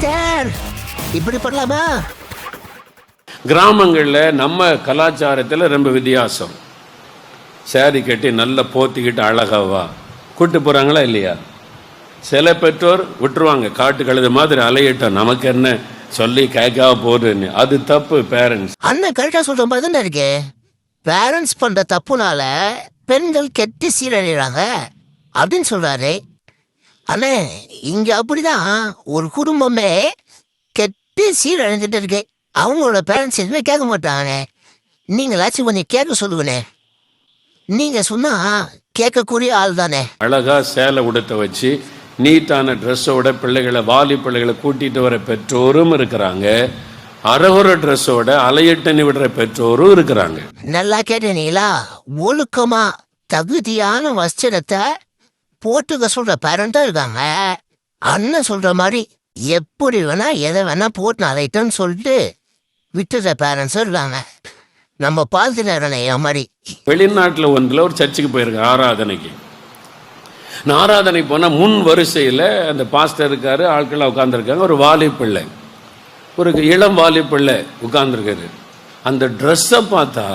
Sister. இப்படி பண்ணலாமா? கிராமங்களில் நம்ம கலாச்சாரத்தில் ரொம்ப வித்தியாசம். சேரி கட்டி நல்லா போத்திக்கிட்டு அழகாவா கூட்டு போகிறாங்களா இல்லையா? சில பெற்றோர் விட்டுருவாங்க. காட்டு கழுது மாதிரி அலையிட்டோம். நமக்கு என்ன சொல்லி கேட்காம போகுதுன்னு அது தப்பு பேரண்ட்ஸ் அண்ணன் கரெக்டா சொல்ற மாதிரி தானே இருக்கு? பேரண்ட்ஸ் பண்ற தப்புனால பெண்கள் கெட்டு சீரழிறாங்க. அப்படின்னு சொல்றாரு. அண்ணே இங்க அப்படிதான். ஒரு குடும்பமே கெட்டு சீரழிஞ்சிட்டு இருக்கு அவங்களோட பேரண்ட்ஸ் எதுவுமே கேட்க மாட்டாங்க நீங்களாச்சும் கொஞ்சம் கேட்க சொல்லுங்கண்ணே. நீங்க சொன்னா கேட்கக்கூடிய ஆள் தானே அழகா சேலை உடுத்த வச்சு நீட்டான ட்ரெஸ்ஸோட பிள்ளைகளை வாலி பிள்ளைகளை கூட்டிட்டு வர பெற்றோரும் இருக்கிறாங்க. அரகுற ட்ரெஸ்ஸோட அலையிட்டனி விடுற பெற்றோரும் இருக்கிறாங்க. நல்லா கேட்டீங்களா? ஒழுக்கமா தகுதியான வஸ்திரத்தை போட்டுக்க சொல்ற பேரண்டா இருக்காங்க. அண்ணன் சொல்ற மாதிரி எப்படி வேணா எதை வேணா போட்டு அலைட்டோன்னு சொல்லிட்டு விட்டுற பேரண்ட்ஸும் இருக்காங்க. நம்ம பார்த்துட்டு மாதிரி வெளிநாட்டில் ஒன்றில் ஒரு சர்ச்சுக்கு போயிருக்கேன் ஆராதனைக்கு. நான் ஆராதனை போனால் முன் வரிசையில் அந்த பாஸ்டர் இருக்காரு ஆட்கள் உட்காந்துருக்காங்க ஒரு வாலிப்பிள்ளை ஒரு இளம் வாலிப்பிள்ளை உட்காந்துருக்காரு அந்த ட்ரெஸ்ஸை பார்த்தா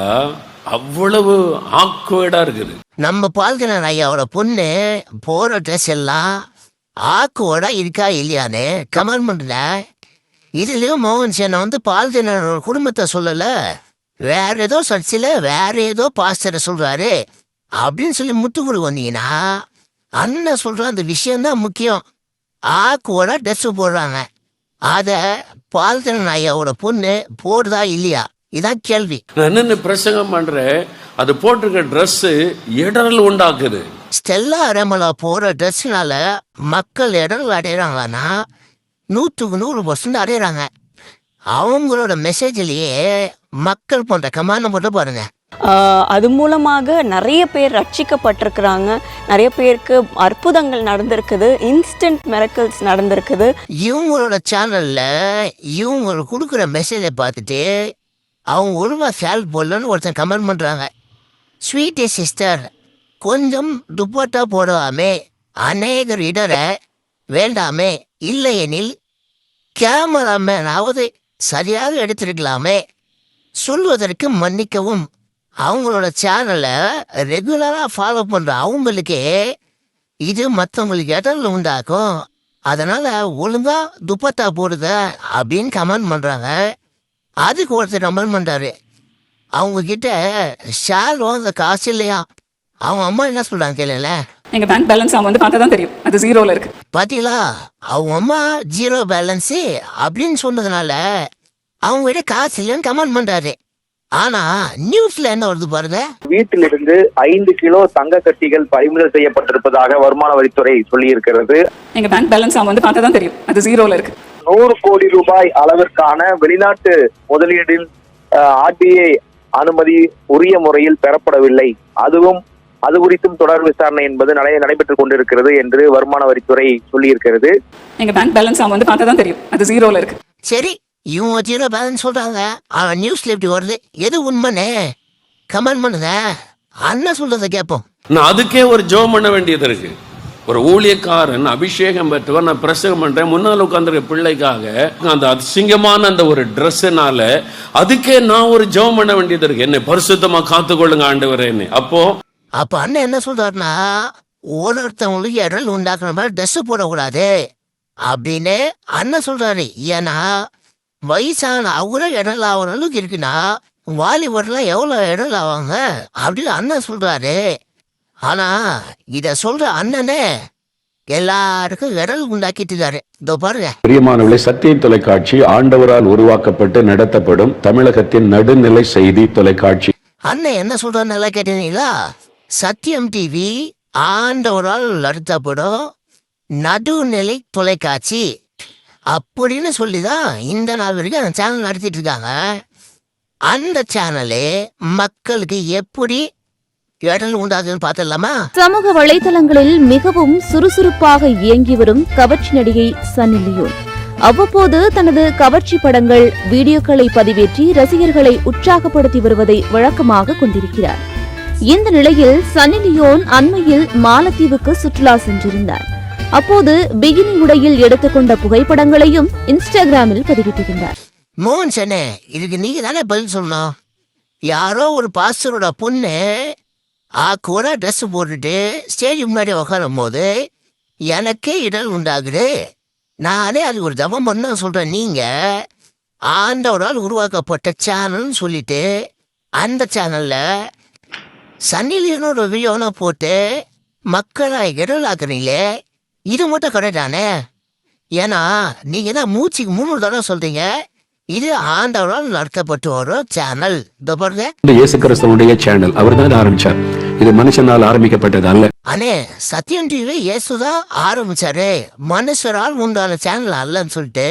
அவ்வளவு ஆக்வேர்டாக இருக்குது. நம்ம பால்கனர் ஐயாவோட பொண்ணு போற ட்ரெஸ் எல்லாம் ஆக்குவோட இருக்கா இல்லையான்னு கமெண்ட் பண்ணல இதுலயும் மோகன் சேனை வந்து பால்கனர் குடும்பத்தை சொல்லல. வேற ஏதோ சர்ச்சில் வேற ஏதோ பாஸ்டரை சொல்றாரு. அப்படின்னு சொல்லி முத்து கொடுக்க வந்தீங்கன்னா அண்ணன் சொல்ற அந்த விஷயம்தான் முக்கியம். ஆக்குவோட ட்ரெஸ் போடுறாங்க. அதை பால்கனர் ஐயாவோட பொண்ணு போடுதா இல்லையா? இதான் கேள்வி. நான் என்னென்ன பிரசங்கம் பண்ணுறேன் அது போட்டிருக்க ட்ரெஸ்ஸு இடரல் உண்டாக்குது. ஸ்டெல்லா அரமலா போற ட்ரெஸ்னால மக்கள் இடம் அடையிறாங்கன்னா நூற்றுக்கு நூறு பர்சன்ட் அடையிறாங்க. அவங்களோட மெசேஜ்லயே மக்கள் பண்ற கமாண்ட மட்டும் பாருங்க. அது மூலமாக நிறைய பேர் ரட்சிக்கப்பட்டிருக்கிறாங்க. நிறைய பேருக்கு அற்புதங்கள் நடந்திருக்குது இன்ஸ்டன்ட் மிரக்கல்ஸ் நடந்திருக்குது. இவங்களோட சேனல்ல இவங்க கொடுக்குற மெசேஜை பார்த்துட்டு அவங்க உருவா சேல் போடலன்னு ஒருத்தன் கமெண்ட் பண்ணுறாங்க ஸ்வீட்டு சிஸ்டர் கொஞ்சம் துப்பட்டா போடுவாமே அநேகர் இடர வேண்டாமே இல்லையெனில் கேமராமேனாவது சரியாக எடுத்திருக்கலாமே. சொல்வதற்கு மன்னிக்கவும் அவங்களோட சேனலை ரெகுலராக ஃபாலோ பண்ணுற அவங்களுக்கே இது மற்றவங்களுக்கு இடர்ல உண்டாக்கும். அதனால் ஒழுங்காக துப்பத்தா போடுத அப்படின்னு கமெண்ட் பண்ணுறாங்க அதுக்கு ஒருத்தர் கமெண்ட் பண்றாரு. அவங்க கிட்ட ஷேர் வாங்க காசு இல்லையா? அவங்க அம்மா என்ன சொல்றாங்க கேளுல எங்க பேங்க் பேலன்ஸ் அவங்க வந்து பார்த்தா தான் தெரியும். அது ஜீரோல இருக்கு. பாத்தீங்களா? அவங்க அம்மா ஜீரோ பேலன்ஸு அப்படின்னு சொன்னதுனால அவங்க கிட்ட காசு இல்லைன்னு கமெண்ட் பண்றாரு. ஆனா நியூஸ்ல என்ன வருது பாருங்க. வீட்டிலிருந்து ஐந்து கிலோ தங்க கட்டிகள் பறிமுதல் செய்யப்பட்டிருப்பதாக வருமான வரித்துறை சொல்லியிருக்கிறது. எங்க பேங்க் பேலன்ஸ் அவங்க வந்து பார்த்தா தான் தெரியும். அது ஜீரோல இருக்கு. நூறு கோடி ரூபாய் அளவிற்கான வெளிநாட்டு முதலீடில் ஆர்பிஐ அனுமதி உரிய முறையில் பெறப்படவில்லை. அதுவும் அது குறித்தும் தொடர் விசாரணை என்பது நடை நடைபெற்றுக் கொண்டிருக்கிறது என்று வருமான வரித்துறை சொல்லியிருக்கிறது. எங்க பேங்க் பேலன்ஸ் அவங்க வந்து பார்த்தா தான் தெரியும். அது ஜீரோல இருக்கு. சரி இவங்க ஜீரோ பேலன்ஸ் சொல்றாங்க. அவன் நியூஸ்ல எப்படி வருது? எது உண்மைனே கமெண்ட் பண்ணுங்க. அண்ணன் சொல்றதை கேட்போம். நான் அதுக்கே ஒரு ஜோம் பண்ண வேண்டியது இருக்கு. ஒரு ஊழியக்காரன் அபிஷேகம் பெற்றவர் நான் பிரசங்கம் பண்றேன். முன்னால் உட்காந்துருக்க பிள்ளைக்காக அந்த அசிங்கமான அந்த ஒரு ட்ரெஸ்ஸுனால அதுக்கே நான் ஒரு ஜெபம் பண்ண வேண்டியது இருக்கு. என்னை பரிசுத்தமா காத்துக்கொள்ளுங்க ஆண்டவரேன்னு அப்போ அப்ப அண்ணன் என்ன சொல்றாருன்னா ஒருத்தவங்களுக்கு இடல் உண்டாக்குற மாதிரி ட்ரெஸ் போடக்கூடாது அப்படின்னு அண்ணன் சொல்றாரு. ஏன்னா வயசான அவங்களும் இடல் ஆகிற அளவுக்கு இருக்குன்னா வாலிபர்லாம் எவ்வளோ இடல் ஆவாங்க அப்படின்னு அண்ணன் சொல்றாரு. ஆனா இத சொல்ற அண்ணனே எல்லாருக்கும் இடல் உண்டாக்கிட்டு இருக்காரு இதோ பாருங்க. பிரியமானவர்களே சத்திய தொலைக்காட்சி ஆண்டவரால் உருவாக்கப்பட்டு நடத்தப்படும் தமிழகத்தின் நடுநிலை செய்தி தொலைக்காட்சி. அண்ணன் என்ன சொல்றாரு? நல்லா கேட்டீங்களா? சத்தியம் டிவி ஆண்டவரால் நடத்தப்படும் நடுநிலை தொலைக்காட்சி. அப்படின்னு சொல்லி தான் இந்த நாள் வரைக்கும் அந்த சேனல் நடத்திட்டு இருக்காங்க. அந்த சேனலு மக்களுக்கு எப்படி இடல் உண்டாகுதுன்னு பார்த்துடலாமா? சமூக வலைதளங்களில் மிகவும் சுறுசுறுப்பாக இயங்கி வரும் கவர்ச்சி நடிகை சன்னி லியோன். அவ்வப்போது தனது கவர்ச்சி படங்கள் வீடியோக்களை பதிவேற்றி ரசிகர்களை உற்சாகப்படுத்தி வருவதை வழக்கமாக கொண்டிருக்கிறார். இந்த நிலையில் சன்னி லியோன் அண்மையில் மாலத்தீவுக்கு சுற்றுலா சென்றிருந்தார். அப்போது பிகினி உடையில் எடுத்துக்கொண்ட புகைப்படங்களையும் இன்ஸ்டாகிராமில் பதிவிட்டிருந்தார். மோகன் சென்னே இதுக்கு நீங்க தானே பதில் சொல்லணும் யாரோ ஒரு பாஸ்டரோட பொண்ணு ஆக்கூட ட்ரெஸ் போட்டுட்டு ஸ்டேஜ் முன்னாடி உட்காரும் போது எனக்கே இடர் உண்டாகுது. நானே அது ஒரு தவம் பண்ண சொல்கிறேன் நீங்கள் ஆண்டவரால் உருவாக்கப்பட்ட சேனல்னு சொல்லிட்டு அந்த சேனலில் சன்னிலியனோட வீடியோன போட்டு மக்களை இடலாக்குறீங்களே? இது மட்டும் கிடையாதானே ஏன்னா நீங்கள் தான் மூச்சுக்கு மூணு தடவை சொல்கிறீங்க இது ஆண்டவரால் நடத்தப்பட்டு வரும் சேனல் இந்த பாருங்க. இந்த இயேசு கிறிஸ்தவனுடைய சேனல் அவர் தான் ஆரம்பிச்சார். இது மனுஷனால் ஆரம்பிக்கப்பட்டது அல்ல. அண்ணே சத்யம் டிவி இயேசுதான் ஆரம்பிச்சாரு. மனுஷரால் உண்டான சேனல் அல்லன்னு சொல்லிட்டு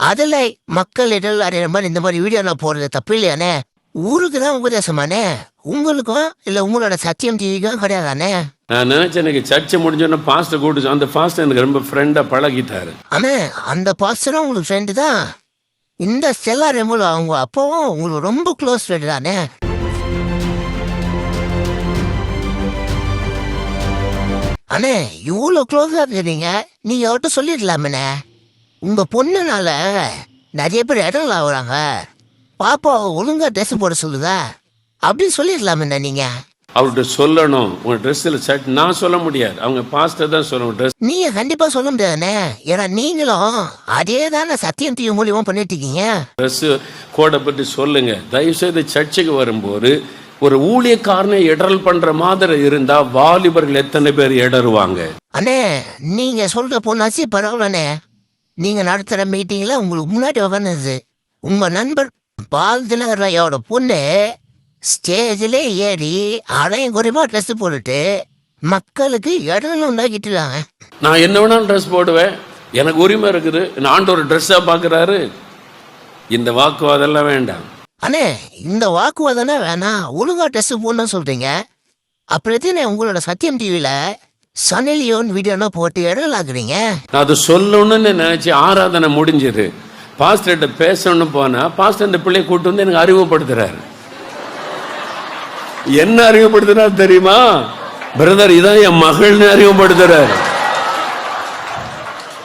அதுல மக்கள் இடல் அறிகிற மாதிரி இந்த மாதிரி வீடியோ நான் போடுறது தப்பு இல்லையானே ஊருக்கு தான் உபதேசமானே உங்களுக்கும் இல்ல உங்களோட சத்தியம் டிவிக்கும் கிடையாதானே நான் நினைச்சேன் எனக்கு சர்ச்சை முடிஞ்சோன்னே பாஸ்டர் கூட்டு அந்த பாஸ்டர் எனக்கு ரொம்ப ஃப்ரெண்டா பழகிட்டாரு. அண்ணே அந்த பாஸ்டரும் உங்களுக்கு ஃப்ரெண்டு தான். இந்த ஸ்டெல்லா ரெமுல் அவங்க அப்பவும் உங்களுக்கு ரொம்ப க்ளோஸ் ஃப்ரெண்ட் தானே? அண்ணே இவ்வளோ க்ளோஸாக இருக்கிறீங்க. நீங்கள் அவர்கிட்ட சொல்லிடலாமண்ணே. உங்கள் பொண்ணுனால நிறைய பேர் இடம் ஆகுறாங்க. பாப்பா ஒழுங்காக ட்ரெஸ் போட சொல்லுதா? அப்படின்னு சொல்லிடலாமண்ணே நீங்கள் அவர்கிட்ட சொல்லணும். உங்க ட்ரெஸ்ஸில் சட் நான் சொல்ல முடியாது. அவங்க பாஸ்டர் தான் சொல்லணும் ட்ரெஸ் நீங்க கண்டிப்பா சொல்ல முடியாதுண்ணே. ஏன்னா நீங்களும் அதே தானே சத்தியம் டிவி மூலியமா பண்ணிட்டு இருக்கீங்க ட்ரெஸ் கோடை பற்றி சொல்லுங்க. தயவுசெய்து சர்ச்சுக்கு வரும்போது ஒரு ஊழியக்காரனை இடரல் பண்ற மாதிரி இருந்தா வாலிபர்கள் எத்தனை பேர் இடருவாங்க அண்ணே நீங்க சொல்ற பொண்ணாச்சு பரவாயில்லண்ணே. நீங்க நடத்துற மீட்டிங்ல உங்களுக்கு முன்னாடி உட்காந்துது உங்க நண்பர் பால் தினகர் ஐயாவோட பொண்ணு ஸ்டேஜில் ஏறி அடையும் குறைவா ட்ரெஸ் போட்டுட்டு மக்களுக்கு இடம் உண்டாக்கிட்டு இருக்காங்க நான் என்ன வேணாலும் ட்ரெஸ் போடுவேன். எனக்கு உரிமை இருக்குது. நான் ஆண்டவர் ட்ரெஸ்ஸாக பார்க்குறாரு இந்த வாக்குவாதெல்லாம் வேண்டாம். அண்ணே இந்த வாக்குவாதம்னா வேணாம். ஒழுங்கா ட்ரெஸ் போடணும்னு சொல்றீங்க. அப்புறம் எத்தனை உங்களோட சத்தியம் டிவியில சனிலியோன் வீடியோனா போட்டு இடம் ஆகுறீங்க நான் அதை சொல்லணும்னு நினைச்சு ஆராதனை முடிஞ்சது. பாஸ்டர்கிட்ட பேசணும்னு போனா பாஸ்டர் இந்த பிள்ளைய கூட்டு வந்து எனக்கு அறிமுகப்படுத்துறாரு. என்ன அறிமுகப்படுத்துறாரு தெரியுமா? பிரதர் இதான் என் மகள்னு அறிமுகப்படுத்துறாரு.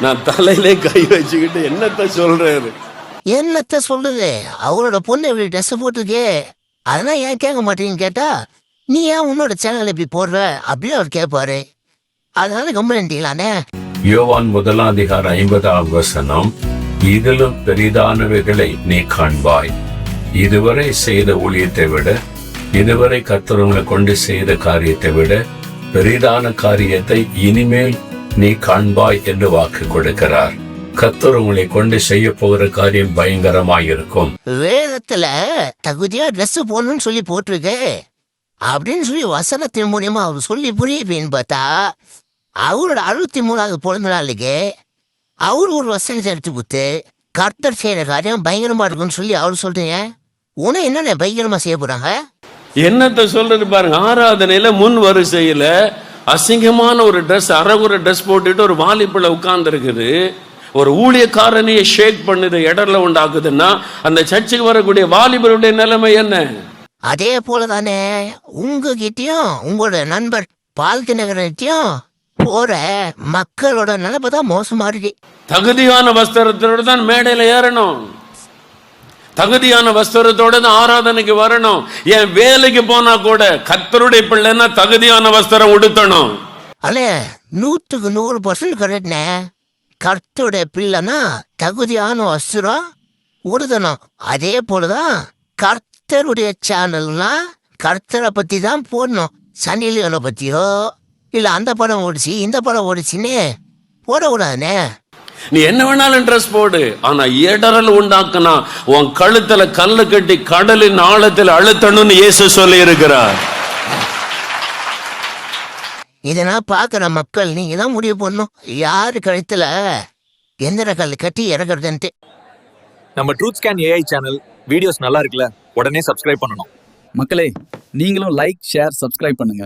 நான் தலையிலே கை வச்சுக்கிட்டு என்னத்த சொல்றாரு? என்னத்த சொல்றது? அவளோட பொண்ணு இப்படி ட்ரெஸ் போட்டிருக்கே. அதெல்லாம் ஏன் கேட்க மாட்டேன்னு கேட்டா நீ ஏன் உன்னோட சேனல் இப்படி போடுற? அப்படின்னு அவர் கேட்பாரு. அதனால கம்பெனிங்களானே யோவான் முதலாம் அதிகார ஐம்பதாம் வசனம் இதிலும் பெரிதானவைகளை நீ காண்பாய். இதுவரை செய்த ஊழியத்தை விட இதுவரை கர்த்தரவங்களை கொண்டு செய்த காரியத்தை விட பெரிதான காரியத்தை இனிமேல் நீ காண்பாய் என்று வாக்கு கொடுக்கிறார். கத்தர் உங்களை கொண்டு செய்ய போகிற காரியம் பயங்கரமாயிருக்கும். வேதத்துல தகுதியா ட்ரெஸ் போடணும்னு சொல்லி போட்டிருக்கு. அப்படின்னு சொல்லி வசனத்தின் மூலியமா அவர் சொல்லி புரியுதுன்னு பார்த்தா அவரோட அறுபத்தி மூணாவது பிறந்த நாளுக்கு அவர் ஒரு வசனத்தை எடுத்து கொடுத்து கர்த்தர் செய்யற காரியம் பயங்கரமா இருக்குன்னு சொல்லி அவர் சொல்றீங்க. உன என்னென்ன பயங்கரமா செய்ய போறாங்க? என்னத்த சொல்றது பாருங்க ஆராதனையில முன் வரிசையில அசிங்கமான ஒரு ட்ரெஸ் அறகுற ட்ரெஸ் போட்டுட்டு ஒரு வாலிப்புல உட்கார்ந்து இருக்குது ஒரு ஊழியக்காரனையே ஷேக் பண்ணுது இடர்ல உண்டாக்குதுன்னா அந்த சர்ச்சுக்கு வரக்கூடிய வாலிபருடைய நிலைமை என்ன? அதே போல தானே உங்ககிட்டயும் உங்களோட நண்பர் பால் தினகரத்தையும் போற மக்களோட நிலைமை தான் மோசமா இருக்கு. தகுதியான வஸ்திரத்தோட தான் மேடையில ஏறணும். தகுதியான வஸ்திரத்தோட தான் ஆராதனைக்கு வரணும். என் வேலைக்கு போனா கூட கத்தருடைய பிள்ளைன்னா தகுதியான வஸ்திரம் உடுத்தணும். அலே நூற்றுக்கு நூறு பர்சன்ட் கரெக்ட்னே கர்த்தருடைய பிள்ளைனா தகுதியான வஸ்திரம் உடுதணும் அதே போலதான் கர்த்தருடைய சேனல்னா கர்த்தரை பத்தி தான் போடணும் சனிலியனை பத்தியோ? இல்ல அந்த படம் ஓடிச்சு இந்த படம் ஓடிச்சுன்னு போடக்கூடாதுண்ணே. நீ என்ன வேணாலும் ட்ரெஸ் போடு. ஆனா இடரல் உண்டாக்குனா உன் கழுத்துல கல்லு கட்டி கடலின் ஆழத்தில் அழுத்தணும்னு இயேசு சொல்லி இருக்கிறார் இதெல்லாம் பார்க்குற மக்கள். நீங்க தான் முடிவு பண்ணணும். யாரு கழுத்துல எந்திர கல் கட்டி இறக்குறதுன்ட்டு. நம்ம truth scan AI channel videos நல்லா இருக்குல்ல? உடனே சப்ஸ்கிரைப் பண்ணணும். மக்களே நீங்களும் லைக் ஷேர் சப்ஸ்கிரைப் பண்ணுங்க.